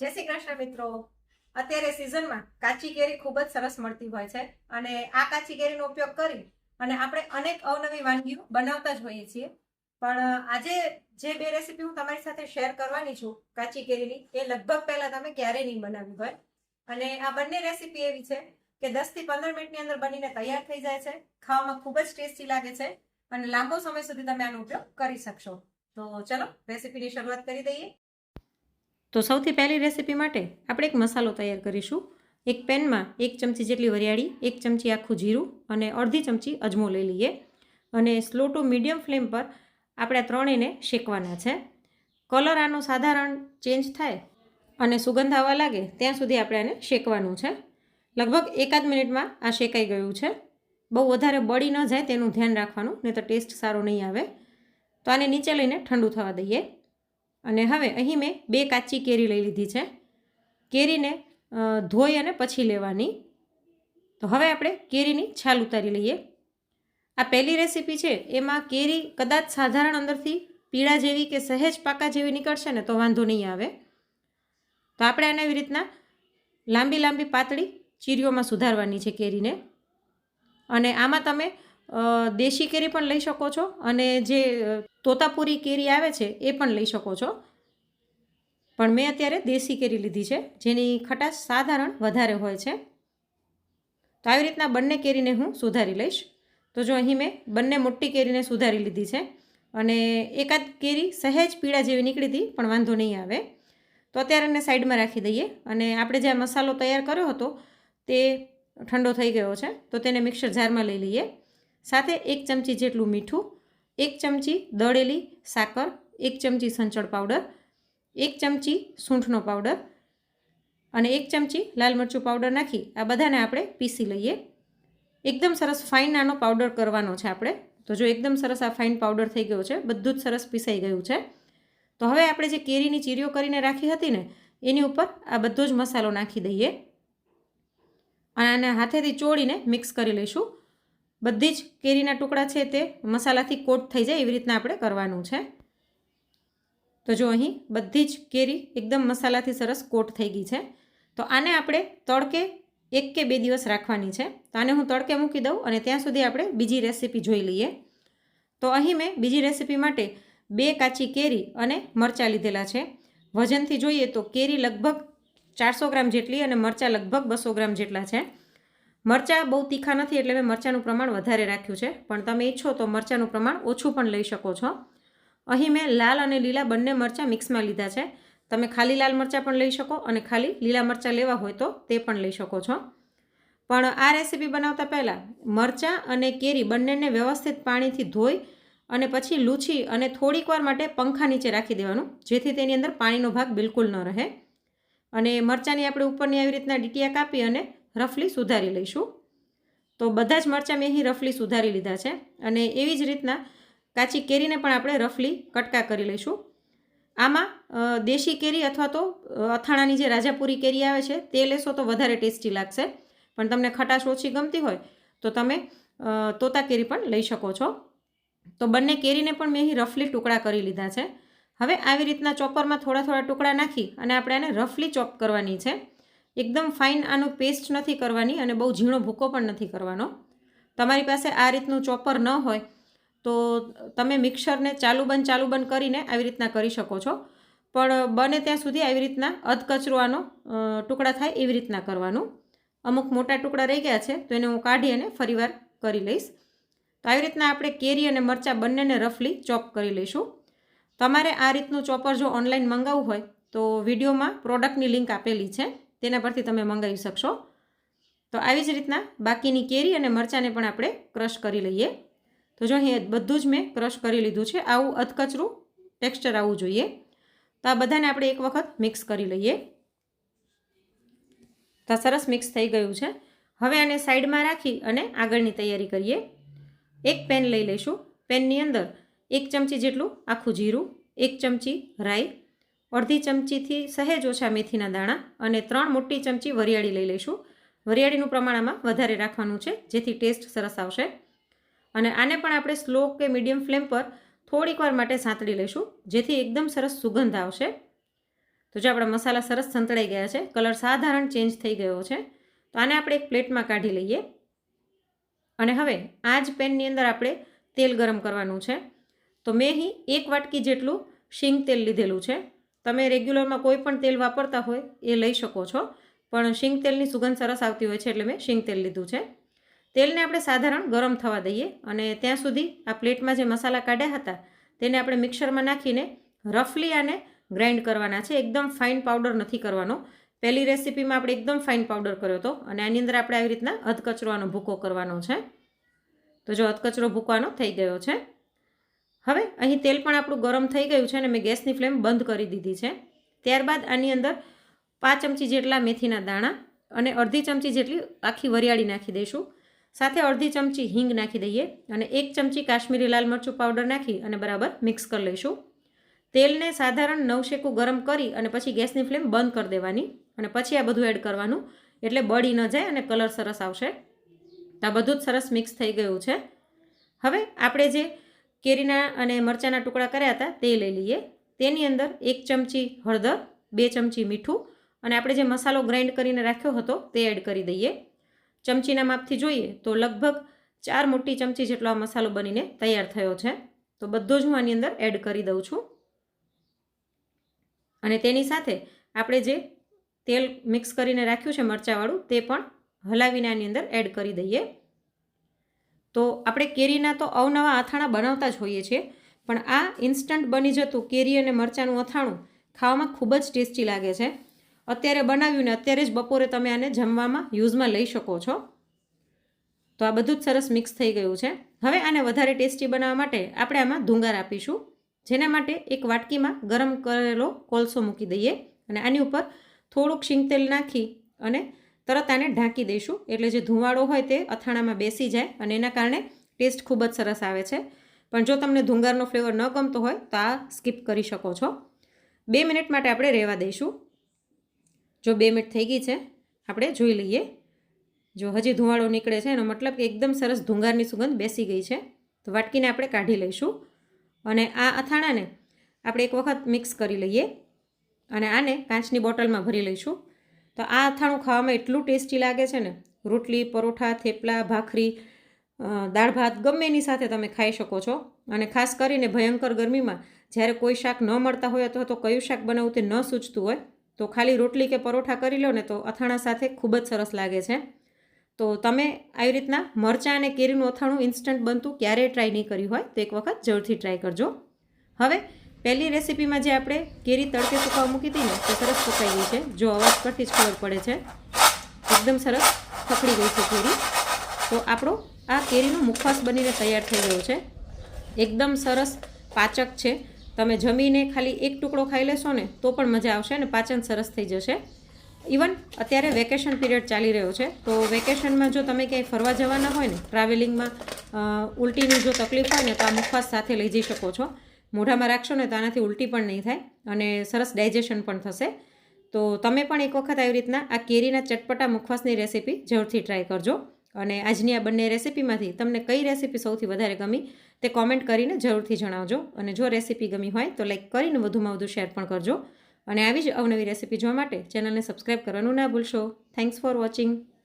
જય શ્રી કૃષ્ણ મિત્રો. અત્યારે સિઝનમાં કાચી કેરી ખૂબ જ સરસ મળતી હોય છે અને આ કાચી કેરીનો ઉપયોગ કરી અને આપણે અનેક અવનવી વાનગીઓ બનાવતા જ હોઈએ છીએ. પણ આજે જે બે રેસીપી હું તમારી સાથે શેર કરવાની છું કાચી કેરીની, એ લગભગ પહેલા તમે ક્યારેય નહીં બનાવી હોય. અને આ બંને રેસીપી એવી છે કે દસથી પંદર મિનિટની અંદર બનીને તૈયાર થઈ જાય છે, ખાવામાં ખૂબ જ ટેસ્ટી લાગે છે અને લાંબો સમય સુધી તમે આનો ઉપયોગ કરી શકશો. તો ચલો રેસીપીની શરૂઆત કરી દઈએ. તો સૌથી પહેલી રેસીપી માટે આપણે એક મસાલો તૈયાર કરીશું. એક પેનમાં એક ચમચી જેટલી વરિયાળી, એક ચમચી આખું જીરું અને અડધી ચમચી અજમો લઈ લઈએ. અને સ્લો ટુ મીડિયમ ફ્લેમ પર આપણે આ ત્રણેયને શેકવાના છે. કલર આનો સાધારણ ચેન્જ થાય અને સુગંધ આવવા લાગે ત્યાં સુધી આપણે આને શેકવાનું છે. લગભગ એકાદ મિનિટમાં આ શેકાઈ ગયું છે. બહુ વધારે બળી ન જાય તેનું ધ્યાન રાખવાનું, નહીં તો ટેસ્ટ સારો નહીં આવે. તો આને નીચે લઈને ઠંડુ થવા દઈએ. અને હવે અહીં મેં બે કાચી કેરી લઈ લીધી છે. કેરીને ધોઈ અને પછી લેવાની. તો હવે આપણે કેરીની છાલ ઉતારી લઈએ. આ પહેલી રેસીપી છે, એમાં કેરી કદાચ સાધારણ અંદરથી પીળા જેવી કે સહેજ પાકા જેવી નીકળશે ને તો વાંધો નહીં આવે. તો આપણે આને એવી રીતના લાંબી લાંબી પાતળી ચીરીઓમાં સુધારવાની છે કેરીને. અને આમાં તમે દેશી કેરી પણ લઈ શકો છો અને જે તોતાપુરી કેરી આવે છે એ પણ લઈ શકો છો. પણ મેં અત્યારે દેશી કેરી લીધી છે, જેની ખટાશ સાધારણ વધારે હોય છે. તો આવી રીતના બંને કેરીને હું સુધારી લઈશ. તો જો અહીં મેં બંને મોટી કેરીને સુધારી લીધી છે અને એકાદ કેરી સહેજ પીળા જેવી નીકળી હતી, પણ વાંધો નહીં આવે. તો અત્યારે એને સાઈડમાં રાખી દઈએ અને આપણે જે મસાલો તૈયાર કર્યો હતો, તે ઠંડો થઈ ગયો છે, તો તેને મિક્સર જારમાં લઈ લઈએ. સાથે એક ચમચી જેટલું મીઠું, એક ચમચી દળેલી સાકર, એક ચમચી સંચળ પાવડર, એક ચમચી સૂંઠનો પાવડર અને એક ચમચી લાલ મરચું પાવડર નાખી આ બધાને આપણે પીસી લઈએ. એકદમ સરસ ફાઇન આનો પાવડર કરવાનો છે આપણે. તો જો એકદમ સરસ આ ફાઇન પાવડર થઈ ગયો છે, બધું જ સરસ પીસાઈ ગયું છે. તો હવે આપણે જે કેરીની ચીરીઓ કરીને રાખી હતી ને, એની ઉપર આ બધો જ મસાલો નાખી દઈએ. અને આને હાથેથી ચોળીને મિક્સ કરી લઈશું. બધી જ કેરીના ટુકડા છે તે મસાલાથી કોટ થઈ જાય એવી રીતના આપણે કરવાનું છે. તો જો અહીં બધી જ કેરી એકદમ મસાલાથી સરસ કોટ થઈ ગઈ છે. તો આને આપણે તડકે એક કે બે દિવસ રાખવાની છે. તો આને હું તડકે મૂકી દઉં અને ત્યાં સુધી આપણે બીજી રેસીપી જોઈ લઈએ. તો અહીં મેં બીજી રેસીપી માટે બે કાચી કેરી અને મરચાં લીધેલા છે. વજનથી જોઈએ તો કેરી લગભગ ચારસો ગ્રામ જેટલી અને મરચાં લગભગ બસો ગ્રામ જેટલા છે. મરચાં બહુ તીખા નથી એટલે મેં મરચાંનું પ્રમાણ વધારે રાખ્યું છે. પણ તમે ઈચ્છો તો મરચાંનું પ્રમાણ ઓછું પણ લઈ શકો છો. અહીં મેં લાલ અને લીલા બંને મરચાં મિક્સમાં લીધા છે. તમે ખાલી લાલ મરચાં પણ લઈ શકો અને ખાલી લીલા મરચાં લેવા હોય તો તે પણ લઈ શકો છો. પણ આ રેસીપી બનાવતા પહેલાં મરચાં અને કેરી બંનેને વ્યવસ્થિત પાણીથી ધોઈ અને પછી લૂછી અને થોડીક વાર માટે પંખા નીચે રાખી દેવાનું, જેથી તેની અંદર પાણીનો ભાગ બિલકુલ ન રહે. અને મરચાંની આપણે ઉપરની આવી રીતના ડીટીયા કાપી અને રફલી સુધારી લઈશું. તો બધા જ મરચાં મેં અહીં રફલી સુધારી લીધા છે અને એવી જ રીતના કાચી કેરીને પણ આપણે રફલી કટકા કરી લઈશું. આમાં દેશી કેરી અથવા તો અથાણાની જે રાજાપુરી કેરી આવે છે તે લેશો તો વધારે ટેસ્ટી લાગશે. પણ તમને ખટાશ ઓછી ગમતી હોય તો તમે તોતા કેરી પણ લઈ શકો છો. તો બંને કેરીને પણ મેં અહીં રફલી ટુકડા કરી લીધા છે. હવે આવી રીતના ચોપરમાં થોડા થોડા ટુકડા નાખી અને આપણે આને રફલી ચોપ કરવાની છે. એકદમ ફાઇન આનું પેસ્ટ નથી કરવાની અને બહુ ઝીણો ભૂકો પણ નથી કરવાનો. તમારી પાસે આ રીતનું ચોપર ન હોય તો તમે મિક્સરને ચાલુ બંધ ચાલુ બંધ કરીને આવી રીતના કરી શકો છો. પણ બને ત્યાં સુધી આવી રીતના અધકચરો આનો ટુકડા થાય એવી રીતના કરવાનું. અમુક મોટા ટુકડા રહી ગયા છે, તો એને હું કાઢી અને ફરીવાર કરી લઈશ. તો આવી રીતના આપણે કેરી અને મરચાં બંનેને રફલી ચોપ કરી લઈશું. તમારે આ રીતનું ચોપર જો ઓનલાઈન મંગાવવું હોય તો વિડીયોમાં પ્રોડક્ટની લિંક આપેલી છે. તેના પરથી તમે મંગાવી શકશો. તો આવી જ રીતના બાકીની કેરી અને મરચાંને પણ આપણે ક્રશ કરી લઈએ. તો જો અહીં બધું જ મેં ક્રશ કરી લીધું છે. આવું અધકચરું ટેક્સચર આવવું જોઈએ. તો આ બધાને આપણે એક વખત મિક્સ કરી લઈએ. તો સરસ મિક્સ થઈ ગયું છે. હવે આને સાઈડમાં રાખી અને આગળની તૈયારી કરીએ. એક પેન લઈ લઈશું. પેનની અંદર એક ચમચી જેટલું આખું જીરું, એક ચમચી રાઈ અડધી ચમચીથી સહેજ ઓછા મેથીના દાણા અને ત્રણ મોટી ચમચી વરિયાળી લઈ લઈશું. વરિયાળીનું પ્રમાણ આમાં વધારે રાખવાનું છે, જેથી ટેસ્ટ સરસ આવશે. અને આને પણ આપણે સ્લો કે મીડિયમ ફ્લેમ પર થોડીક વાર માટે સાંતળી લઈશું, જેથી એકદમ સરસ સુગંધ આવશે. તો જો આપણા મસાલા સરસ સંતળાઈ ગયા છે, કલર સાધારણ ચેન્જ થઈ ગયો છે, તો આને આપણે એક પ્લેટમાં કાઢી લઈએ. અને હવે આ જ પેનની અંદર આપણે તેલ ગરમ કરવાનું છે. તો મેં અહીં એક વાટકી જેટલું શીંગ તેલ લીધેલું છે. તમે રેગ્યુલરમાં કોઈ પણ તેલ વાપરતા હોય એ લઈ શકો છો. પણ શીંગ તેલની સુગંધ સરસ આવતી હોય છે એટલે મેં શીંગ તેલ લીધું છે. તેલને આપણે સાધારણ ગરમ થવા દઈએ અને ત્યાં સુધી આ પ્લેટમાં જે મસાલા કાઢ્યા હતા તેને આપણે મિક્સરમાં નાખીને રફલી આને ગ્રાઇન્ડ કરવાના છે. એકદમ ફાઇન પાવડર નથી કરવાનો. પહેલી રેસીપીમાં આપણે એકદમ ફાઇન પાવડર કર્યો હતો અને આની અંદર આપણે આવી રીતના અધકચરોનો ભૂકો કરવાનો છે. તો જો અધકચરો ભૂકવાનો થઈ ગયો છે હવે અહીં તેલ પણ આપણું ગરમ થઈ ગયું છે અને મેં ગેસની ફ્લેમ બંધ કરી દીધી છે. ત્યારબાદ આની અંદર પાંચ ચમચી જેટલા મેથીના દાણા અને અડધી ચમચી જેટલી આખી વરિયાળી નાખી દઈશું. સાથે અડધી ચમચી હિંગ નાખી દઈએ અને એક ચમચી કાશ્મીરી લાલ મરચું પાવડર નાખી અને બરાબર મિક્સ કરી લઈશું. તેલને સાધારણ નવશેકું ગરમ કરી અને પછી ગેસની ફ્લેમ બંધ કરી દેવાની અને પછી આ બધું એડ કરવાનું. એટલે બળી ન જાય અને કલર સરસ આવશે. આ બધું જ સરસ મિક્સ થઈ ગયું છે. હવે આપણે જે કેરીના અને મરચાંના ટુકડા કર્યા હતા તે લઈ લઈએ. તેની અંદર એક ચમચી હળદર, બે ચમચી મીઠું અને આપણે જે મસાલો ગ્રાઇન્ડ કરીને રાખ્યો હતો તે એડ કરી દઈએ. ચમચીના માપથી જોઈએ તો લગભગ ચાર મોટી ચમચી જેટલો આ મસાલો બનીને તૈયાર થયો છે. તો બધો જ હું આની અંદર એડ કરી દઉં છું. અને તેની સાથે આપણે જે તેલ મિક્સ કરીને રાખ્યું છે મરચાંવાળું તે પણ હલાવીને આની અંદર એડ કરી દઈએ. તો આપણે કેરીના તો અવનવા અથાણા બનાવતા જ હોઈએ છીએ, પણ આ ઇન્સ્ટન્ટ બની જતું કેરી અને મરચાંનું અથાણું ખાવામાં ખૂબ જ ટેસ્ટી લાગે છે. અત્યારે બનાવ્યું ને અત્યારે જ બપોરે તમે આને જમવામાં યુઝમાં લઈ શકો છો. તો આ બધું જ સરસ મિક્સ થઈ ગયું છે. હવે આને વધારે ટેસ્ટી બનાવવા માટે આપણે આમાં ધુંગાર આપીશું, જેના માટે એક વાટકીમાં ગરમ કરેલો કોલસો મૂકી દઈએ અને આની ઉપર થોડુંક શીંગ તેલ નાખી અને તરત આને ઢાંકી દઈશું. એટલે જે ધુવાળો હોય તે અથાણામાં બેસી જાય અને એના કારણે ટેસ્ટ ખૂબ જ સરસ આવે છે. પણ જો તમને ધુંગારનો ફ્લેવર ન ગમતો હોય તો આ સ્કીપ કરી શકો છો. બે મિનિટ માટે આપણે રહેવા દઈશું. જો બે મિનિટ થઈ ગઈ છે, આપણે જોઈ લઈએ. જો હજી ધુવાળો નીકળે છે, એનો મતલબ કે એકદમ સરસ ધુંગારની સુગંધ બેસી ગઈ છે. તો વાટકીને આપણે કાઢી લઈશું. અને આ અથાણાને આપણે એક વખત મિક્સ કરી લઈએ અને આને કાચની બોટલમાં ભરી લઈશું. તો આ અથાણું ખાવામાં એટલું ટેસ્ટી લાગે છે ને? રોટલી, પરોઠા, થેપલા, ભાખરી દાળ ભાત ગમે એની સાથે તમે ખાઈ શકો છો. અને ખાસ કરીને ભયંકર ગરમીમાં જ્યારે કોઈ શાક ન મળતા હોય અથવા તો કયું શાક બનાવવું તે ન સૂચતું હોય, તો ખાલી રોટલી કે પરોઠા કરી લો ને તો અથાણા સાથે ખૂબ જ સરસ લાગે છે. તો તમે આવી રીતના મરચાં અને કેરીનું અથાણું ઇન્સ્ટન્ટ બનતું ક્યારેય ટ્રાય નહીં કર્યું હોય, તો એક વખત જરૂરથી ટ્રાય કરજો. હવે પહેલી રેસીપીમાં જે આપણે કેરી તડકે સુકાવા મૂકી હતી ને, તે સરસ સુકાઈ ગઈ છે. જો અવાજ પરથી જ ખબર પડે છે. એકદમ સરસ પકડી ગઈ છે કેરી. તો આપણો આ કેરીનો મુખવાસ બનીને તૈયાર થઈ ગયો છે. એકદમ સરસ પાચક છે. તમે જમીને ખાલી એક ટુકડો ખાઈ લેશો ને, તો પણ મજા આવશે અને પાચન સરસ થઈ જશે. ઇવન અત્યારે વેકેશન પીરિયડ ચાલી રહ્યો છે. તો વેકેશનમાં જો તમે ક્યાંય ફરવા જવાના હોય ને, ટ્રાવેલિંગમાં ઉલટીની જો તકલીફ હોય ને, તો આ મુખવાસ સાથે લઈ જઈ શકો છો. મોઢામાં રાખશો ને તો આનાથી ઉલટી પણ નહીં થાય અને સરસ ડાયજેશન પણ થશે. તો તમે પણ એક વખત આવી રીતના આ કેરીના ચટપટા મુખવાસની રેસીપી જરૂરથી ટ્રાય કરજો અને આજની આ બંને રેસીપીમાંથી તમને કઈ રેસીપી સૌથી વધારે ગમી તે કોમેન્ટ કરીને જરૂરથી જણાવજો અને જો રેસીપી ગમી હોય તો લાઈક કરીને વધુમાં વધુ શેર પણ કરજો. અને આવી જ અવનવી રેસીપી જોવા માટે ચેનલને સબસ્ક્રાઈબ કરવાનું ના ભૂલશો. Thanks for watching